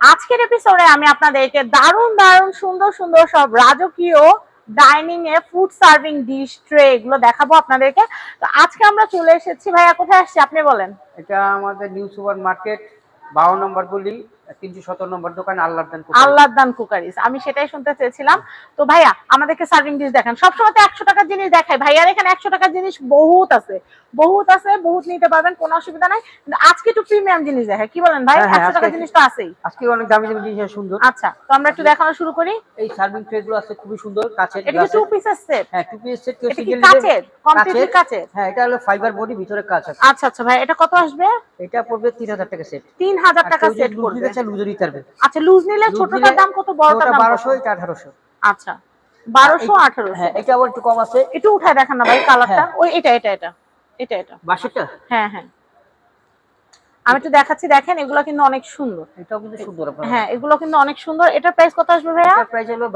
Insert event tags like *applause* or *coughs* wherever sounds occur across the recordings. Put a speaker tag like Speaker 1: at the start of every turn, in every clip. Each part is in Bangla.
Speaker 1: আজকের এপিসোডে আমি আপনাদেরকে দারুণ দারুণ, সুন্দর সুন্দর সব রাজকীয় ডাইনিং এ ফুড সার্ভিং ডিশ ট্রে এগুলো দেখাবো আপনাদেরকে। তো আজকে আমরা চলে এসেছি। ভাইয়া, কোথায় আসছি আপনি বলেন।
Speaker 2: এটা আমাদের নিউ সুপার মার্কেট বারো নম্বর গলি। তিনশো সতেরো নম্বর দোকান আল্লাহ
Speaker 1: আল্লাহ দান কুকারিস। আমি সেটাই শুনতে চেয়েছিলাম। তো ভাইয়া আমাদেরকে সার্ভিং ডিশ দেখান। সবসময় তো একশো টাকার জিনিস দেখাই ভাইয়ার এখানে একশো টাকার জিনিস বহুত আছে। বহুত আছে বহুত নিতে পারবেন কোনো অসুবিধা নাই। কিন্তু আজকে একটু প্রিমিয়াম জিনিস দেখাই কি বলেন ভাই?
Speaker 2: হ্যাঁ, হ্যাঁ,
Speaker 1: একশো টাকার জিনিস তো আছেই।
Speaker 2: আজকে অনেক দামি দামি জিনিস সুন্দর।
Speaker 1: আচ্ছা তো আমরা একটু দেখানো শুরু করি।
Speaker 2: এই সার্ভিং ট্রে গুলো আছে খুবই সুন্দর কাছের
Speaker 1: এটা টু পিসের সেট
Speaker 2: হ্যাঁ টু পিস সেট কেউ সিঙ্গেল
Speaker 1: কাচের? কমপ্লিটলি কাচের।
Speaker 2: হ্যাঁ এটা হলো ফাইবার বডি ভিতরে কাচ আছে।
Speaker 1: আচ্ছা আচ্ছা ভাই এটা কত আসবে?
Speaker 2: এটা পড়বে তিন হাজার টাকা সেট
Speaker 1: তিন হাজার টাকা সেট করবে
Speaker 2: নিতে লুজ নিতে পারবে
Speaker 1: আচ্ছা লুজ নিলে ছোটটার দাম কত বড়টার দাম
Speaker 2: বারোশো
Speaker 1: কত?
Speaker 2: এটা আঠারোশো।
Speaker 1: আচ্ছা বারোশো আঠারোশো।
Speaker 2: হ্যাঁ এটা আবার একটু কম আছে।
Speaker 1: একটু উঠায় দেখান না ভাই কালারটা
Speaker 2: হ্যাঁ।
Speaker 1: ওই এটা এটা এটা এটা এটা।
Speaker 2: বাসেরটা
Speaker 1: হ্যাঁ হ্যাঁ। আমি একটু দেখাচ্ছি দেখেন এগুলো কিন্তু অনেক সুন্দর।
Speaker 2: এটাও কিন্তু সুন্দর
Speaker 1: হ্যাঁ এগুলো কিন্তু অনেক সুন্দর। এটার প্রাইস কত আসবে ভাইয়া?
Speaker 2: প্রাইস হলো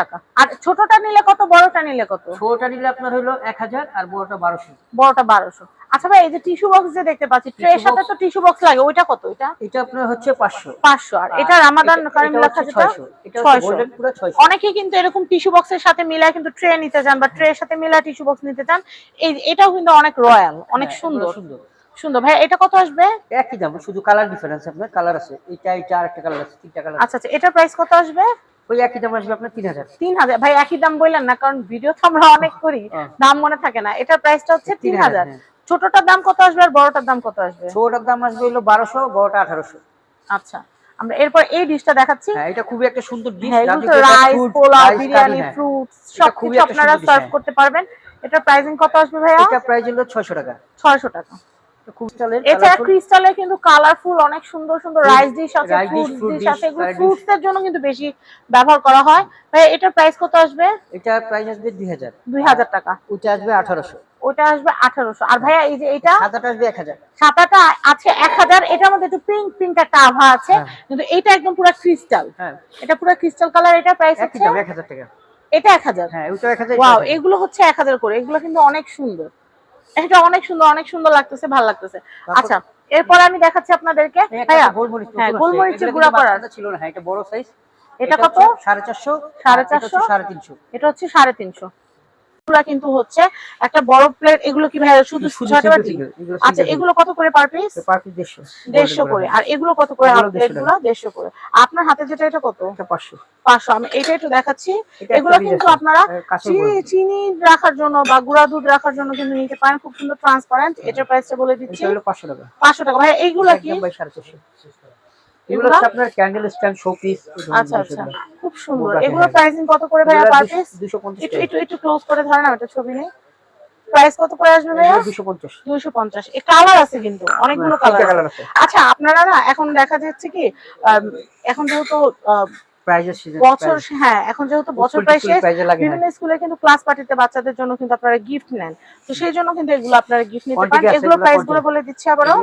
Speaker 1: টাকা। আর ছোটটা নিলে কত বড়টা নিলে কত?
Speaker 2: ছোটটা নিলে আপনার হলো এক হাজার আর বড়টা বারোশো।
Speaker 1: বড়টা বারোশো। আচ্ছা ভাই এই যে টিস্যু বক্স যে দেখতে পাচ্ছি ট্রের সাথে তো টিস্যু বক্স লাগে ওইটা কত ওইটা
Speaker 2: এটা আপনার হচ্ছে পাঁচশো।
Speaker 1: পাঁচশো। আর এটা রামাদান কারিম লেখা যেটা
Speaker 2: এটা গোল্ডেন পুরো ছয়শো।
Speaker 1: অনেকেই কিন্তু এরকম টিস্যু বক্সের সাথে মিলায় কিন্তু ট্রে নিতে চান বা ট্রের সাথে মিলায় টিস্যু বক্স নিতে চান। এই এটাও কিন্তু অনেক রয়্যাল অনেক
Speaker 2: হ্যাঁ,
Speaker 1: সুন্দর।
Speaker 2: সুন্দর।
Speaker 1: সুন্দর। ভাই এটা কত আসবে?
Speaker 2: একই দাম শুধু কালার ডিফারেন্স আপনার কালার আছে। এটা এটা আর একটা কালার আছে তিনটা কালার
Speaker 1: আচ্ছা আচ্ছা এটার প্রাইস কত আসবে?
Speaker 2: ওই একই দাম আসবে আপনার তিন হাজার।
Speaker 1: তিন হাজার। ভাই একই দাম বললেন না কারণ ভিডিও তো আমরা অনেক করি।
Speaker 2: হ্যাঁ।
Speaker 1: দাম মনে থাকে না। এটার প্রাইসটা হচ্ছে তিন
Speaker 2: 3000
Speaker 1: হাজার।
Speaker 2: হ্যাঁ।
Speaker 1: ছোটটার দাম কত আসবে আর বড়টার দাম কত আসবে?
Speaker 2: ছোটটার দাম আসবে হলো বারোশো বড়টা আঠারোশো।
Speaker 1: আচ্ছা আমরা এরপর এই ডিশটা দেখাচ্ছি।
Speaker 2: হ্যাঁ এটা খুবই একটা সুন্দর ডিশ
Speaker 1: হ্যাঁ রাইস পোলাও বিরিয়ানি ফ্রুটস সব
Speaker 2: খুবই
Speaker 1: কিছু আপনারা সার্ভ
Speaker 2: হ্যাঁ।
Speaker 1: করতে পারবেন। এটা প্রাইসিং কত আসবে ভাইয়া?
Speaker 2: এটা প্রাইস হলো ছয়শো টাকা।
Speaker 1: ছয়শো টাকা।
Speaker 2: এটা খুব চলে
Speaker 1: এছাড়া ক্রিস্টালের কিন্তু কালারফুল অনেক সুন্দর সুন্দর রাইস ডিশ আছে ফ্রুট ডিশ আছে এগুলো ফ্রুটস এর জন্য কিন্তু বেশি ব্যবহার করা হয়। ভাই এটার প্রাইস কত আসবে?
Speaker 2: এটা প্রাইস আসবে
Speaker 1: টাকা।
Speaker 2: আসবে
Speaker 1: ওটা আসবে আর ভাইয়া এই যে এটা?
Speaker 2: আসবে
Speaker 1: সাদাটা আছে এক হাজার। এটার মধ্যে একটু পিঙ্ক পিঙ্ক একটা আভা আছে।
Speaker 2: হ্যাঁ।
Speaker 1: কিন্তু এটা একদম পুরো ক্রিস্টাল
Speaker 2: হ্যাঁ।
Speaker 1: এটা পুরো ক্রিস্টাল কালার এটা প্রাইস
Speaker 2: হাজার টাকা।
Speaker 1: এটা এক হাজার।
Speaker 2: হ্যাঁ
Speaker 1: ওয়াও এগুলো হচ্ছে এক হাজার করে। এগুলো কিন্তু অনেক সুন্দর। এটা অনেক সুন্দর অনেক সুন্দর লাগতেছে ভালো লাগতেছে। আচ্ছা এরপর আমি দেখাচ্ছি আপনাদেরকে। হ্যাঁ গোলমরিচের গুঁড়া করা
Speaker 2: ছিল না এটা বড় সাইজ
Speaker 1: এটা কত?
Speaker 2: সাড়ে চারশো
Speaker 1: সাড়ে চারশো?
Speaker 2: সাড়ে তিনশো।
Speaker 1: এটা হচ্ছে সাড়ে তিনশো। এগুলো কিন্তু হচ্ছে একটা বড় প্লেট এগুলো কি ভাইয়া শুধু ছয়টা বাটি? আচ্ছা এগুলো কত করে পার পিস
Speaker 2: পার পিস দেড়শো।
Speaker 1: দেড়শো করে। আর এগুলো কত করে?
Speaker 2: এগুলো
Speaker 1: প্লেট
Speaker 2: 150
Speaker 1: দেড়শো করে। আপনার হাতে যেটা এটা কত?
Speaker 2: এটা পাঁচশো।
Speaker 1: পাঁচশো। আমি এটা একটু দেখাচ্ছি। এগুলো কিন্তু আপনারা চিনি রাখার জন্য বা গুঁড়া দুধ রাখার জন্য কিন্তু নিতে পারেন। খুব সুন্দর ট্রান্সপারেন্ট এটার প্রাইসটা বলে দিচ্ছি।
Speaker 2: এটা হলো পাঁচশো টাকা।
Speaker 1: পাঁচশো টাকা। ভাই এইগুলো কি?
Speaker 2: একদম বাই সাড়ে চারশো। এগুলো আপনার ক্যান্ডেল স্ট্যান্ড শোপিস
Speaker 1: আচ্ছা আচ্ছা। খুব সুন্দর। এগুলো। প্রাইসিং কত করে ভাইয়া পার পিস
Speaker 2: দুশো পঞ্চাশ
Speaker 1: একটু একটু একটু ক্লোজ করে ধরেন একটা ছবি নেই। প্রাইস কত করে আসবে ভাইয়া?
Speaker 2: দুশো পঞ্চাশ।
Speaker 1: দুইশো পঞ্চাশ। এ কালার আছে কিন্তু অনেকগুলো
Speaker 2: হ্যাঁ,
Speaker 1: কালার আছে।
Speaker 2: আছে।
Speaker 1: আচ্ছা আপনারা না এখন দেখা যাচ্ছে কি এখন যেহেতু বছর হ্যাঁ এখন যেহেতু বছর প্রায় শেষ বিভিন্ন স্কুলে কিন্তু ক্লাস পার্টিতে বাচ্চাদের জন্য কিন্তু আপনারা গিফট নেন। তো সেই জন্য কিন্তু এগুলো আপনারা গিফট নিতে পারেন। এগুলো
Speaker 2: এগুলো প্রাইসগুলো
Speaker 1: বলে দিচ্ছি আবারও।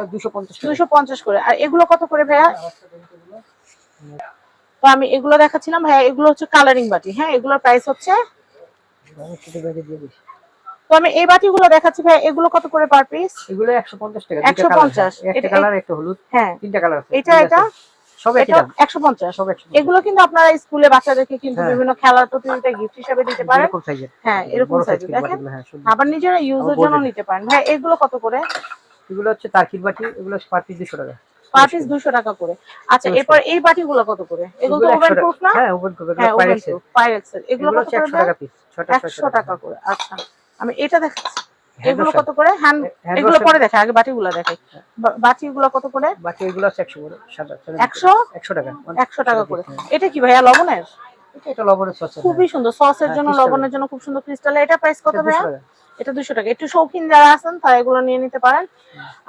Speaker 2: দুশো পঞ্চাশ
Speaker 1: করে। আর এগুলো কত করে ভাইয়া? তো আমি এগুলো দেখাচ্ছিলাম। ভাইয়া এগুলো হচ্ছে কালারিং বাটি। হ্যাঁ এগুলোর প্রাইস হচ্ছে? তো আমি এই বাটিগুলো দেখাচ্ছি ভাই এগুলো কত করে পার পিস
Speaker 2: এগুলো একশো পঞ্চাশ টাকা
Speaker 1: 150
Speaker 2: একটা
Speaker 1: এটা-
Speaker 2: কালার একটা হলুদ।
Speaker 1: হ্যাঁ।
Speaker 2: তিনটা কালার আছে।
Speaker 1: এটা এটা?
Speaker 2: সব একই দাম। সব
Speaker 1: এগুলো কিন্তু আপনারা স্কুলে বাচ্চাদেরকে কিন্তু
Speaker 2: হ্যাঁ।
Speaker 1: বিভিন্ন খেলার প্রতিযোগিতা গিফট হিসেবে দিতে পারেন।
Speaker 2: এরকম সাইজের
Speaker 1: হ্যাঁ এরকম দেখেন
Speaker 2: হ্যাঁ
Speaker 1: আবার নিজেরা ইউজের জন্য নিতে পারেন। ভাই এগুলো কত করে?
Speaker 2: এগুলো হচ্ছে তারকির বাটি এগুলো পার পিস দুশো টাকা।
Speaker 1: পার পিস দুশো টাকা করে। আচ্ছা এরপর এই বাটিগুলো কত করে? এগুলো তো ওভেন
Speaker 2: 100
Speaker 1: প্রুফ না?
Speaker 2: হ্যাঁ ওভেন প্রুফ
Speaker 1: হ্যাঁ
Speaker 2: এগুলো
Speaker 1: ওভেন
Speaker 2: পাইরেক্স
Speaker 1: এগুলো
Speaker 2: এগুলো
Speaker 1: কত করে
Speaker 2: একশো টাকা পিস
Speaker 1: করে। আচ্ছা আমি এটা দেখাচ্ছি। এগুলো কত করে? হ্যান্ড এগুলো পরে দেখাই আগে বাটিগুলো দেখাই বাটিগুলো কত করে?
Speaker 2: বাকি এগুলো হচ্ছে একশো করে সাদা
Speaker 1: একশো?
Speaker 2: একশো টাকা।
Speaker 1: একশো টাকা করে। এটা কি ভাইয়া লবণের?
Speaker 2: এটা লবণের সস
Speaker 1: খুবই সুন্দর। সসের
Speaker 2: হ্যাঁ,
Speaker 1: জন্য লবণের জন্য খুব সুন্দর ক্রিস্টাল এটা প্রাইস কত ভাইয়া? এটা দুশো টাকা। একটু শৌখিন যারা আছেন তারা এগুলো নিয়ে নিতে পারেন।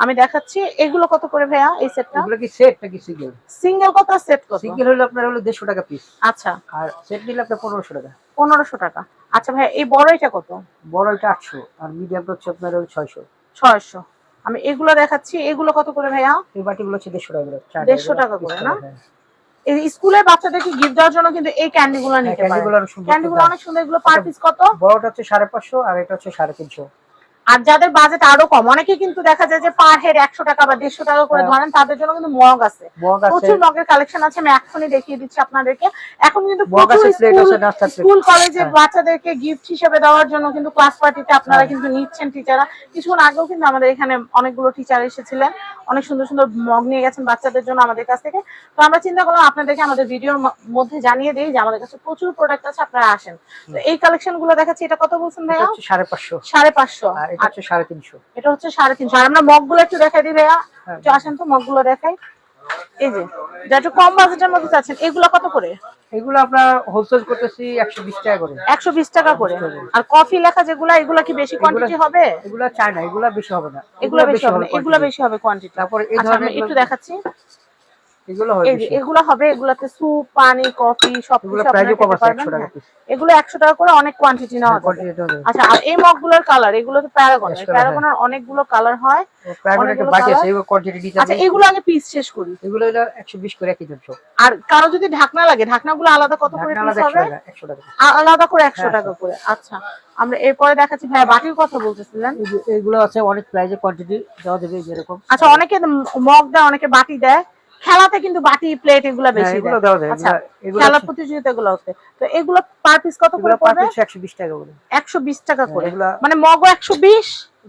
Speaker 1: আমি দেখাচ্ছি। এগুলো কত করে ভাইয়া এই সেটটা
Speaker 2: এগুলো কি সেট নাকি সিঙ্গেল
Speaker 1: সিঙ্গেল কত সেট কত?
Speaker 2: সিঙ্গেল হলে আপনার হলো দেড়শো টাকা পিস
Speaker 1: আচ্ছা।
Speaker 2: আর সেট নিলে আপনার পনেরোশো টাকা।
Speaker 1: পনেরোশো টাকা। আচ্ছা ভাই এই বড় এটা কত?
Speaker 2: বড় এটা আটশো আর মিডিয়ামটা হচ্ছে আপনার ওই ছয়শো।
Speaker 1: ছয়শো। আমি এগুলো দেখাচ্ছি এগুলো কত করে ভাইয়া?
Speaker 2: এই বাটিগুলো হচ্ছে দেড়শো টাকা করে
Speaker 1: 150 টাকা করে, না?
Speaker 2: হ্যাঁ।
Speaker 1: এই স্কুলের বাচ্চাদেরকে গিফট দেওয়ার জন্য কিন্তু এই ক্যান্ডিগুলো নিতে পারে
Speaker 2: ক্যান্ডিগুলো
Speaker 1: অনেক সুন্দর এগুলো পার পিস কত?
Speaker 2: বড়টা হচ্ছে সাড়ে পাঁচশো আর এটা হচ্ছে সাড়ে তিনশো।
Speaker 1: আর যাদের বাজেট আরও কম অনেকে কিন্তু দেখা যায় যে পার হেড একশো টাকা বা দেড়শো টাকা করে
Speaker 2: হ্যাঁ।
Speaker 1: ধরেন তাদের জন্য কিন্তু মগ আছে। প্রচুর মগের কালেকশন আছে আমি এখনই দেখিয়ে দিচ্ছি আপনাদেরকে। এখন কিন্তু স্কুল কলেজে
Speaker 2: হ্যাঁ।
Speaker 1: বাচ্চাদেরকে গিফট হিসেবে দেওয়ার জন্য কিন্তু ক্লাস পার্টিতে আপনারা
Speaker 2: হ্যাঁ।
Speaker 1: কিন্তু নিচ্ছেন টিচাররা কিছুক্ষণ আগেও কিন্তু আমাদের এখানে অনেকগুলো টিচার এসেছিলেন। অনেক সুন্দর সুন্দর মগ নিয়ে গেছেন বাচ্চাদের জন্য আমাদের কাছ থেকে। তো আমরা চিন্তা করলাম আপনাদেরকে আমাদের ভিডিওর মধ্যে জানিয়ে দিই যে আমাদের কাছে প্রচুর প্রোডাক্ট আছে আপনারা আসেন। তো এই কালেকশনগুলো দেখাচ্ছি এটা কত বলছেন ভাইয়া?
Speaker 2: সাড়ে পাঁচশো।
Speaker 1: সাড়ে পাঁচশো।
Speaker 2: এটা হচ্ছে সাড়ে তিনশো।
Speaker 1: এটা হচ্ছে সাড়ে তিনশো। আর আমরা মগ একটু দেখাই দিই ভাইয়া।
Speaker 2: হ্যাঁ।
Speaker 1: একটু আসেন তো মগ দেখাই। এই যে যা একটু কম বাজেটের মধ্যে চাচ্ছেন এগুলো কত করে?
Speaker 2: এগুলো আপনার হোলসেল করতেছি একশো বিশ টাকা করে।
Speaker 1: একশো বিশ টাকা করে। আর কফি লেখা যেগুলো এগুলো কি বেশি কোয়ান্টিটি হবে?
Speaker 2: এগুলো চায় না এগুলো বেশি হবে না।
Speaker 1: এগুলো বেশি হবে না, এগুলো বেশি হবে কোয়ান্টিটি
Speaker 2: তারপরে এই
Speaker 1: আচ্ছা
Speaker 2: ধরনের
Speaker 1: একটু দেখাচ্ছি।
Speaker 2: এগুলো হবে
Speaker 1: এই এগুলো হবে এগুলাতে স্যুপ পানি কফি
Speaker 2: এগুলো
Speaker 1: কিছু
Speaker 2: প্রাইসও কম আছে
Speaker 1: আপনারা খেতে
Speaker 2: একশো
Speaker 1: পারবেন
Speaker 2: টাকা
Speaker 1: করে অনেক কোয়ান্টিটি নেওয়া যাবে। আচ্ছা আর এই মগগুলোর কালার এগুলো তো প্যারাগন প্যারাগনের অনেকগুলো কালার হয়
Speaker 2: প্রাইভেট একটা আছে এগুলো কোয়ান্টিটি দিতে
Speaker 1: আচ্ছা এগুলো আগে পিস শেষ করি।
Speaker 2: এগুলো হলো
Speaker 1: আর কারও যদি ঢাকনা লাগে ঢাকনাগুলো আলাদা কত করে পিস
Speaker 2: আলাদা
Speaker 1: হবে?
Speaker 2: টাকা একশো টাকা।
Speaker 1: আলাদা করে একশো
Speaker 2: হ্যাঁ,
Speaker 1: টাকা করে। আচ্ছা আমরা এরপরে দেখাচ্ছি ভাই বাটির কথা বলতেছিলেন।
Speaker 2: এগুলো আছে অনেক প্রাইজে কোয়ান্টিটি দেওয়া দেবে যেরকম।
Speaker 1: আচ্ছা অনেকে মগ দেয় অনেকে বাটি দেয় খেলাতে কিন্তু বাটি প্লেট এগুলো
Speaker 2: হ্যাঁ,
Speaker 1: বেশি
Speaker 2: এগুলো
Speaker 1: দাও
Speaker 2: দেওয়া যায়
Speaker 1: আচ্ছা খেলার প্রতিযোগিতা গুলো হচ্ছে তো এগুলো পার পিস কত করে
Speaker 2: পার
Speaker 1: পড়বে?
Speaker 2: পিস একশো বিশ টাকা করে।
Speaker 1: একশো বিশ টাকা করে।
Speaker 2: এগুলা
Speaker 1: মানে মগও একশো বিশ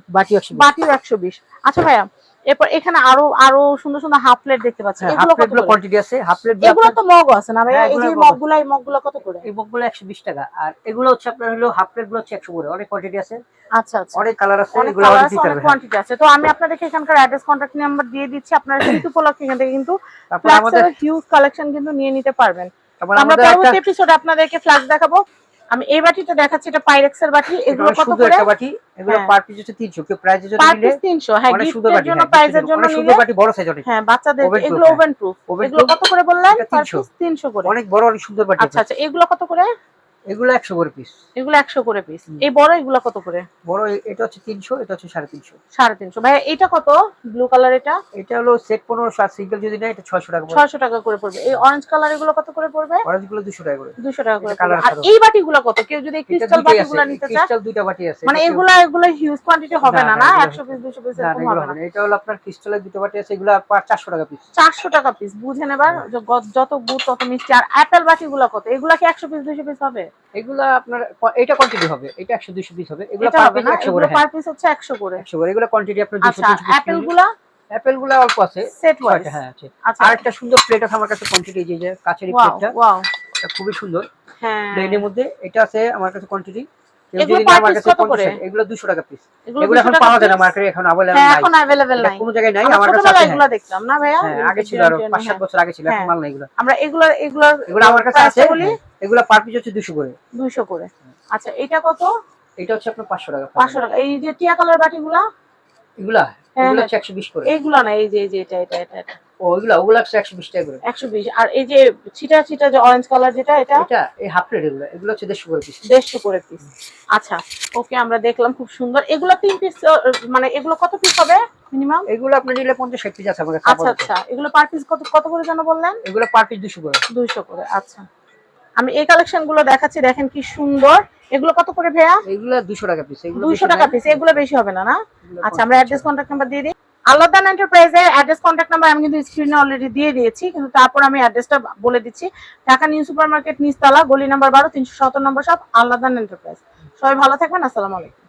Speaker 2: বাটি একশো বিশ।
Speaker 1: বাটিও একশো বিশ। আচ্ছা ভাইয়া এরপর এখানে আরও আরও সুন্দর সুন্দর হাফ প্লেট দেখতে পাচ্ছি।
Speaker 2: হাফ
Speaker 1: এগুলো কত
Speaker 2: কোয়ান্টিটি আছে হাফ প্লেট
Speaker 1: এগুলো তো মগও আছে না ভাইয়া
Speaker 2: হ্যাঁ,
Speaker 1: এই যে
Speaker 2: এগুলো মগ।
Speaker 1: মগগুলো এই মগগুলো কত করে?
Speaker 2: এই মগগুলো একশো বিশ টাকা। আর এগুলো হচ্ছে আপনার হলো হাফ প্লেটগুলো হচ্ছে একশো করে অনেক কোয়ান্টিটি আছে।
Speaker 1: আচ্ছা আচ্ছা।
Speaker 2: অনেক কালার আছে এগুলো
Speaker 1: অনেক
Speaker 2: হবে হ্যাঁ।
Speaker 1: কোয়ান্টিটি আছে। তো আমি আপনাদেরকে এখানকার অ্যাড্রেস কন্টাক্ট নাম্বার দিয়ে দিচ্ছি। আপনারা *coughs* শীত উপলক্ষে এখান থেকে কিন্তু
Speaker 2: আমাদের
Speaker 1: ফ্ল্যাক্সের হিউজ কালেকশন কিন্তু নিয়ে নিতে পারবেন। আমরা পরবর্তী এপিসোডে আপনাদেরকে ফ্ল্যাক্স দেখাবো। আমি এই বাটিটা দেখাচ্ছি এটা পাইরেক্সের বাটি এগুলো কত করে?
Speaker 2: একটা বাটি। এগুলো
Speaker 1: হ্যাঁ।
Speaker 2: পার পিস হচ্ছে তিনশো কেউ প্রাইজের জন্য নিলে
Speaker 1: পিস 300 হ্যাঁ গিফটের জন্য
Speaker 2: হ্যাঁ,
Speaker 1: প্রাইজের
Speaker 2: gift-এর
Speaker 1: জন্য নিলে
Speaker 2: সুন্দর বাটি বড় সাইজ অনেক
Speaker 1: হ্যাঁ বাচ্চাদের এগুলো
Speaker 2: হ্যাঁ।
Speaker 1: ওভেন প্রুফ
Speaker 2: Oven
Speaker 1: এগুলো কত করে বললেন? পার
Speaker 2: 300
Speaker 1: পিস 300 করে।
Speaker 2: অনেক বড় অনেক সুন্দর বাটি
Speaker 1: আচ্ছা আচ্ছা এগুলো কত করে?
Speaker 2: এগুলো একশো করে পিস
Speaker 1: এগুলো 100 করে পিস এই বড় এগুলো কত করে?
Speaker 2: বড় এটা হচ্ছে তিনশো এটা হচ্ছে সাড়ে তিনশো।
Speaker 1: সাড়ে তিনশো। ভাই এটা কত? ব্লু কালার এটা?
Speaker 2: এটা হলো সেট পনেরোশো আর সিঙ্গেল যদি নেয় এটা ছয়শো টাকা পড়বে।
Speaker 1: ছয়শো টাকা করে পড়বে। এই অরেঞ্জ কালার এগুলো কত করে পড়বে?
Speaker 2: অরেঞ্জগুলো দুশো টাকা করে।
Speaker 1: দুশো টাকা করে
Speaker 2: এটা colour
Speaker 1: পড়বে। আর এই বাটিগুলো কত? কেউ যদি ক্রিস্টাল বাটিগুলো নিতে চায়?
Speaker 2: ক্রিস্টাল দুইটা বাটি আছে
Speaker 1: মানে
Speaker 2: এটা
Speaker 1: এগুলা এগুলো হিউজ কোয়ান্টিটি হবে
Speaker 2: না,
Speaker 1: না
Speaker 2: না,
Speaker 1: না?
Speaker 2: এগুলো-
Speaker 1: একশো পিস এরকম হবে না।
Speaker 2: এটা হলো আপনার ক্রিস্টালের দুটো বাটি আছে এগুলো টাকা পিস
Speaker 1: চারশো টাকা পিস বুঝে নেবার যত গুড় তত মিষ্টি। আর অ্যাপেল বাটিগুলো কত? এগুলা কি একশো পিস দুশো পিস হবে?
Speaker 2: এগুলো আপনার এটা কোয়ান্টিটি হবে এটা একশো দুশো পিস হবে এগুলো পার পিস
Speaker 1: না
Speaker 2: একশো
Speaker 1: এগুলো
Speaker 2: করে হ্যাঁ।
Speaker 1: পার পিস হচ্ছে একশো করে।
Speaker 2: একশো করে এগুলো কোয়ান্টিটি আপনার দুশো
Speaker 1: আচ্ছা
Speaker 2: তিনশো অ্যাপেলগুলা? অ্যাপেলগুলো অল্প আছে।
Speaker 1: সেট ওয়াইজ
Speaker 2: হ্যাঁ আছে।
Speaker 1: আচ্ছা।
Speaker 2: আর একটা সুন্দর প্লেট আছে আমার কাছে কোয়ান্টিটি যে যে কাচের প্লেটটা
Speaker 1: ওয়াও
Speaker 2: এটা খুবই সুন্দর।
Speaker 1: হ্যাঁ।
Speaker 2: প্লেনের মধ্যে এটা আছে আমার কাছে কোয়ান্টিটি
Speaker 1: এগুলো?
Speaker 2: এগুলো দুশো টাকা পিস
Speaker 1: এগুলো 200
Speaker 2: এখন পাওয়া যায় না মার্কেটে এখন অ্যাভেলেবল
Speaker 1: হ্যাঁ
Speaker 2: নাই।
Speaker 1: এখন অ্যাভেলেবেল নাই।
Speaker 2: কোনো জায়গায় নাই
Speaker 1: আমার
Speaker 2: কাছে আছে
Speaker 1: এগুলো দেখতাম না ভাইয়া?
Speaker 2: হ্যাঁ আগে ছিল আরও পাঁচ সাত বছর আগে ছিল এখন
Speaker 1: হ্যাঁ।
Speaker 2: মাল নাই এগুলো।
Speaker 1: আমরা এগুলো এগুলো
Speaker 2: এগুলো আমার কাছে আছে? এগুলো পার পিস হচ্ছে দুশো করে।
Speaker 1: দুইশো করে। আচ্ছা এটা কত?
Speaker 2: এটা হচ্ছে আপনার পাঁচশো টাকা
Speaker 1: পাঁচশো টাকা। এই যে টিয়া কালার বাটিগুলা?
Speaker 2: এগুলা?
Speaker 1: হ্যাঁ,
Speaker 2: এগুলো
Speaker 1: হ্যাঁ।
Speaker 2: হচ্ছে একশো বিশ করে।
Speaker 1: এইগুলা না এই যে এই যে এটা এটা এটা এটা।
Speaker 2: ও এগুলা ওগুলো হচ্ছে একশো বিশ টাকা করে।
Speaker 1: একশো বিশ। আর এই যে ছিটা ছিটা যে অরেঞ্জ কালার যেটা এটা?
Speaker 2: এটা এই হাফ প্লেট এগুলো। এগুলো হচ্ছে করে পিস
Speaker 1: করে পিস আচ্ছা ওকে আমরা দেখলাম খুব সুন্দর। এগুলো তিন পিস মানে এগুলো কত পিস হবে মিনিমাম
Speaker 2: এগুলো আপনি নিলে পঞ্চাশ ষাট পিস আছে আমার
Speaker 1: আচ্ছা আচ্ছা। এগুলো পার পিস কত কত করে যেন বললেন?
Speaker 2: এগুলো পার পিস দুশো করে।
Speaker 1: দুইশো করে আচ্ছা। আমি এই কালেকশনগুলো দেখাচ্ছি দেখেন কি সুন্দর। এগুলো কত করে ভেয়া
Speaker 2: এগুলো দুশো টাকা পিস এগুলো
Speaker 1: টাকা পিস এগুলো বেশি হবে না না? আচ্ছা আমরা অ্যাড্রেস কন্ট্যাক্ট নাম্বার দিয়ে দিই। আল্লাহদান এন্টারপ্রাইজের অ্যাড্রেস কন্ট্যাক্ট নাম্বার আমি কিন্তু স্ক্রিনে অলরেডি দিয়ে দিয়েছি কিন্তু তারপর আমি অ্যাড্রেসটা বলে দিচ্ছি। ঢাকা নিউ সুপার মার্কেট নিচতলা গলি নাম্বার বারো তিনশো সতেরো নম্বর সব আল্লাহদান এন্টারপ্রাইজ সবাই ভালো থাকবেন আসসালামু আলাইকুম।